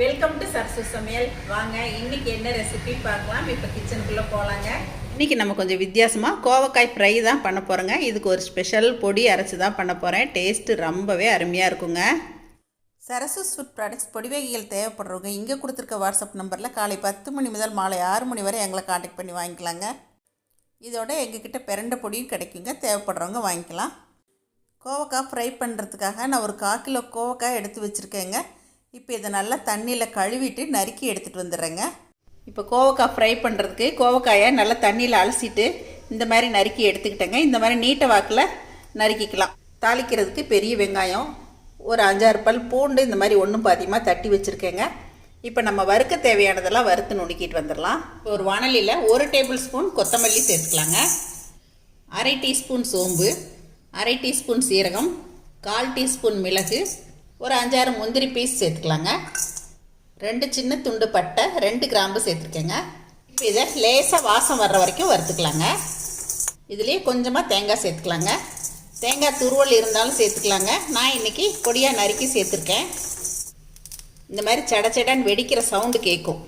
Welcome to Sarasu சமையல் வாங்க இன்னைக்கு என்ன ரெசிபி பார்க்கலாம். இப்போ கிச்சனுக்குள்ளே போகலாங்க இன்னைக்கு நம்ம கொஞ்சம் வித்தியாசமாக கோவக்காய் ஃப்ரை தான் பண்ண போகிறோங்க இதுக்கு ஒரு ஸ்பெஷல் பொடி அரைச்சி தான் பண்ண போகிறேன் டேஸ்ட்டு ரொம்பவே அருமையாக இருக்குங்க. சரசு ஃபுட் ப்ராடக்ட்ஸ் பொடி வகைகள் தேவைப்படுறவங்க இங்கே கொடுத்துருக்க வாட்ஸ்அப் நம்பரில் காலை பத்து மணி முதல் மாலை ஆறு மணி வரை எங்களை காண்டாக்ட் பண்ணி வாங்கிக்கலாங்க. இதோட எங்ககிட்ட பிரண்ட பொடியும் கிடைக்குங்க. தேவைப்படுறவங்க வாங்கிக்கலாம். கோவக்காய் ஃப்ரை பண்ணுறதுக்காக நான் ஒரு கால் கிலோ கோவக்காய் எடுத்து வச்சுருக்கேங்க. இப்போ இதை நல்லா தண்ணியில் கழுவிட்டு நறுக்கி எடுத்துகிட்டு வந்துடுறேங்க. இப்போ கோவக்காய் ஃப்ரை பண்ணுறதுக்கு கோவக்காயை நல்லா தண்ணியில் அலசிட்டு இந்த மாதிரி நறுக்கி எடுத்துக்கிட்டேங்க. இந்த மாதிரி நீட்ட வாக்கில் நறுக்கிக்கலாம். தாளிக்கிறதுக்கு பெரிய வெங்காயம் ஒரு அஞ்சாறு பல் பூண்டு இந்த மாதிரி ஒன்றும் பாதியமாக தட்டி வச்சுருக்கேங்க. இப்போ நம்ம வறுக்க தேவையானதெல்லாம் வறுத்து நுணுக்கிட்டு வந்துடலாம். இப்போ ஒரு வானலியில் ஒரு டேபிள் ஸ்பூன் கொத்தமல்லி சேர்த்துக்கலாங்க. அரை டீஸ்பூன் சோம்பு அரை டீஸ்பூன் சீரகம் கால் டீஸ்பூன் மிளகு ஒரு அஞ்சாறு முந்திரி பீஸ் சேர்த்துக்கலாங்க. ரெண்டு சின்ன துண்டு பட்டை ரெண்டு கிராம்பு சேர்த்துருக்கேங்க. இப்போ இதை லேசாக வாசம் வர்ற வரைக்கும் வறுத்துக்கலாங்க. இதுலேயே கொஞ்சமாக தேங்காய் சேர்த்துக்கலாங்க. தேங்காய் துருவல் இருந்தாலும் சேர்த்துக்கலாங்க. நான் இன்றைக்கி பொடியாக நறுக்கி சேர்த்துருக்கேன். இந்த மாதிரி சட சடன்னு வெடிக்கிற சவுண்டு கேட்கும்.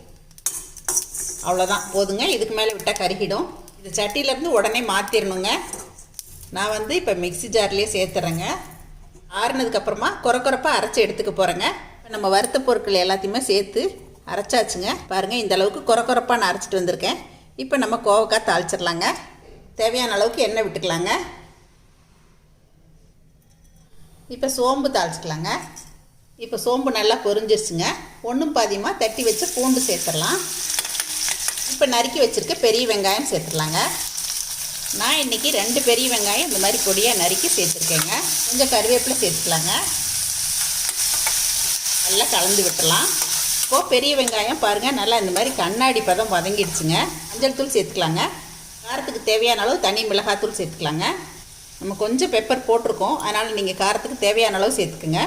அவ்வளோதான் போதுங்க. இதுக்கு மேலே விட்டால் கருகிடும். இது சட்டியிலேருந்து உடனே மாற்றிடணுங்க நான் வந்து இப்போ மிக்ஸி ஜார்லேயே சேர்த்துறேங்க. ஆறுனதுக்கப்புறமா குறை குறைப்பாக அரைச்சி எடுத்துக்க போகிறேங்க இப்போ நம்ம வறுத்த பொருட்கள் எல்லாத்தையுமே சேர்த்து அரைச்சாச்சுங்க. பாருங்கள் இந்த அளவுக்கு குறை குறைப்பாக நான் அரைச்சிட்டு வந்திருக்கேன். இப்போ நம்ம கோவக்காய் தாளிச்சிடலாங்க. தேவையான அளவுக்கு எண்ணெய் விட்டுக்கலாங்க. இப்போ சோம்பு தாளிச்சிக்கலாங்க. இப்போ சோம்பு நல்லா பொரிஞ்சிருச்சுங்க. ஒன்றும் பாதியமாக தட்டி வச்சு பூண்டு சேர்த்துடலாம். இப்போ நறுக்கி வச்சுருக்க பெரிய வெங்காயம் சேர்த்துடலாங்க. நான் இன்றைக்கி ரெண்டு பெரிய வெங்காயம் இந்த மாதிரி பொடியாக நறுக்கி சேர்த்துருக்கேங்க. கொஞ்சம் கருவேப்பிலை சேர்த்துக்கலாங்க. நல்லா கலந்து விட்டுலாம் இப்போது பெரிய வெங்காயம் பாருங்கள் நல்லா இந்த மாதிரி கண்ணாடி பதம் வதங்கிடுச்சுங்க. மஞ்சள் தூள் சேர்த்துக்கலாங்க. காரத்துக்கு தேவையான அளவு தனி மிளகாத்தூள் சேர்த்துக்கலாங்க. நம்ம கொஞ்சம் பெப்பர் போட்டிருக்கோம். அதனால் நீங்கள் காரத்துக்கு தேவையான அளவு சேர்த்துக்குங்க.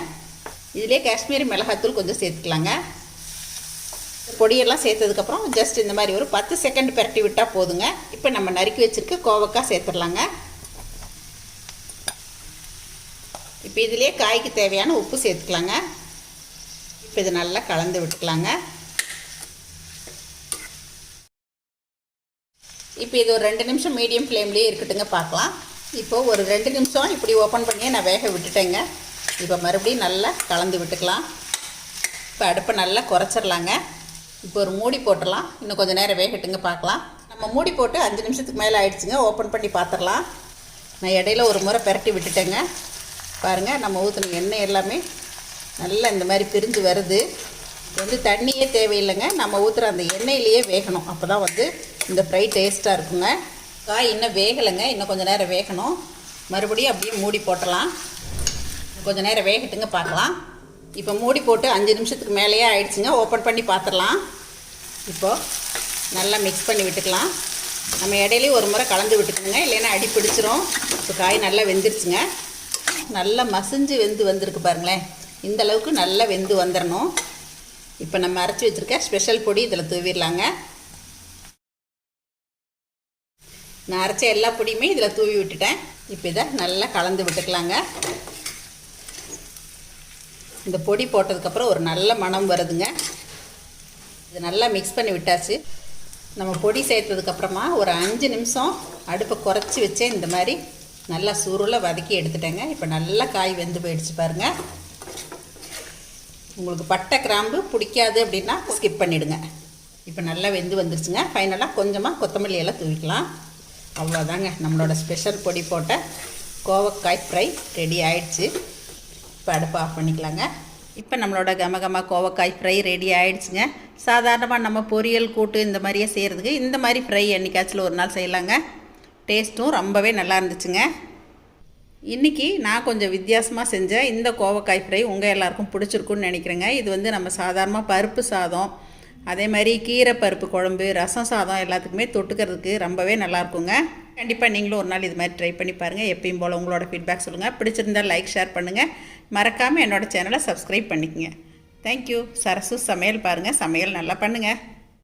இதிலே காஷ்மீரி மிளகாத்தூள் கொஞ்சம் சேர்த்துக்கலாங்க. பொடியெல்லாம் சேர்த்ததுக்கப்புறம் ஜஸ்ட் இந்த மாதிரி ஒரு பத்து செகண்ட் பரட்டி விட்டால் போதுங்க. இப்போ நம்ம நறுக்கி வச்சுருக்க கோவக்காய் சேர்த்துடலாங்க. இப்போ இதிலே காய்க்கு தேவையான உப்பு சேர்த்துக்கலாங்க. இப்போ இது நல்லா கலந்து விட்டுக்கலாங்க. இப்போ இது ஒரு ரெண்டு நிமிஷம் மீடியம் ஃப்ளேம்லேயே இருக்கட்டுங்க பார்க்கலாம். இப்போது ஒரு ரெண்டு நிமிஷம் இப்படி ஓப்பன் பண்ணியே நான் வேக விட்டுட்டேங்க. இப்போ மறுபடியும் நல்லா கலந்து விட்டுக்கலாம். இப்போ அடுப்பை நல்லா குறைச்சிடலாங்க. இப்போ ஒரு மூடி போட்டுடலாம். இன்னும் கொஞ்சம் நேரம் வேகட்டுங்க பார்க்கலாம். நம்ம மூடி போட்டு அஞ்சு நிமிஷத்துக்கு மேலே ஆயிடுச்சுங்க. ஓப்பன் பண்ணி பார்த்துடலாம். நான் இடையில ஒரு முறை பெரட்டி விட்டுட்டேங்க. பாருங்கள் நம்ம ஊற்றின எண்ணெய் எல்லாமே நல்லா இந்த மாதிரி பிரிஞ்சு வருது. இது வந்து தண்ணியே தேவையில்லைங்க. நம்ம ஊற்றுற அந்த எண்ணெயிலேயே வேகணும். அப்போ தான் வந்து இந்த ஃப்ரை டேஸ்ட்டாக இருக்குங்க. காய் இன்னும் வேகலைங்க. இன்னும் கொஞ்சம் நேரம் வேகணும். மறுபடியும் அப்படியே மூடி போட்டலாம் கொஞ்சம் நேரம் வேகட்டுங்க பார்க்கலாம். இப்போ மூடி போட்டு அஞ்சு நிமிஷத்துக்கு மேலேயே ஆயிடுச்சுங்க. ஓப்பன் பண்ணி பார்த்துடலாம். இப்போது நல்லா மிக்ஸ் பண்ணி விட்டுக்கலாம். நம்ம இடையிலேயே ஒரு முறை கலந்து விட்டுக்கோங்க. இல்லைன்னா அடி பிடிச்சிரும். இப்போ காய் நல்லா வெந்துருச்சுங்க. நல்லா மசிஞ்சு வெந்து வந்திருக்கு பாருங்களேன். இந்த அளவுக்கு நல்லா வெந்து வந்துடணும் இப்போ நம்ம அரைச்சி வச்சுருக்க ஸ்பெஷல் பொடி இதில் தூவிடலாங்க. நான் அரைச்ச எல்லா பொடியுமே இதில் தூவி விட்டுட்டேன். இப்போ இதை நல்லா கலந்து விட்டுக்கலாங்க. இந்த பொடி போட்டதுக்கப்புறம் ஒரு நல்ல மணம் வருதுங்க. இது நல்லா மிக்ஸ் பண்ணி விட்டாச்சு. நம்ம பொடி சேர்த்ததுக்கப்புறமா ஒரு அஞ்சு நிமிஷம் அடுப்பை குறைச்சி வச்சே இந்த மாதிரி நல்லா சுருளை வதக்கி எடுத்துட்டேங்க. இப்போ நல்லா காய் வெந்து போயிடுச்சு பாருங்கள் உங்களுக்கு பட்டை கிராம்பு பிடிக்காது அப்படின்னா ஸ்கிப் பண்ணிவிடுங்க இப்போ நல்லா வெந்து வந்துருச்சுங்க. ஃபைனலாக கொஞ்சமாக கொத்தமல்லி எல்லாம் தூவிக்கலாம். அவ்வளோதாங்க நம்மளோட ஸ்பெஷல் பொடி போட்ட கோவக்காய் ஃப்ரை ரெடி ஆயிடுச்சு. இப்போ அடுப்பு ஆஃப் பண்ணிக்கலாங்க. இப்போ நம்மளோட கம கோவக்காய் ஃப்ரை ரெடி ஆகிடுச்சுங்க சாதாரணமாக நம்ம பொரியல் கூட்டு இந்த மாதிரியே செய்கிறதுக்கு இந்த மாதிரி ஃப்ரை என்றைக்காச்சும் ஒரு நாள் செய்யலாங்க. டேஸ்ட்டும் ரொம்பவே நல்லா இருந்துச்சுங்க. இன்றைக்கி நான் கொஞ்சம் வித்தியாசமாக செஞ்சேன் இந்த கோவக்காய் ஃப்ரை உங்கள் எல்லாருக்கும் பிடிச்சிருக்குன்னு நினைக்கிறேங்க. இது வந்து நம்ம சாதாரணமாக பருப்பு சாதம் அதே மாதிரி கீரை பருப்பு குழம்பு ரசம் சாதம் எல்லாத்துக்குமே தொட்டுக்கிறதுக்கு ரொம்பவே நல்லாயிருக்குங்க கண்டிப்பாக நீங்களும் ஒரு நாள் இது மாதிரி ட்ரை பண்ணி பாருங்கள் எப்பயும் போல் உங்களோட ஃபீட்பேக் சொல்லுங்கள் பிடிச்சிருந்தால் லைக் ஷேர் பண்ணுங்கள் மறக்காமல் என்னோடய சேனலை சப்ஸ்கிரைப் பண்ணிக்கங்க. தேங்க்யூ சரசு சமையல் பாருங்கள் சமையல் நல்லா பண்ணுங்கள்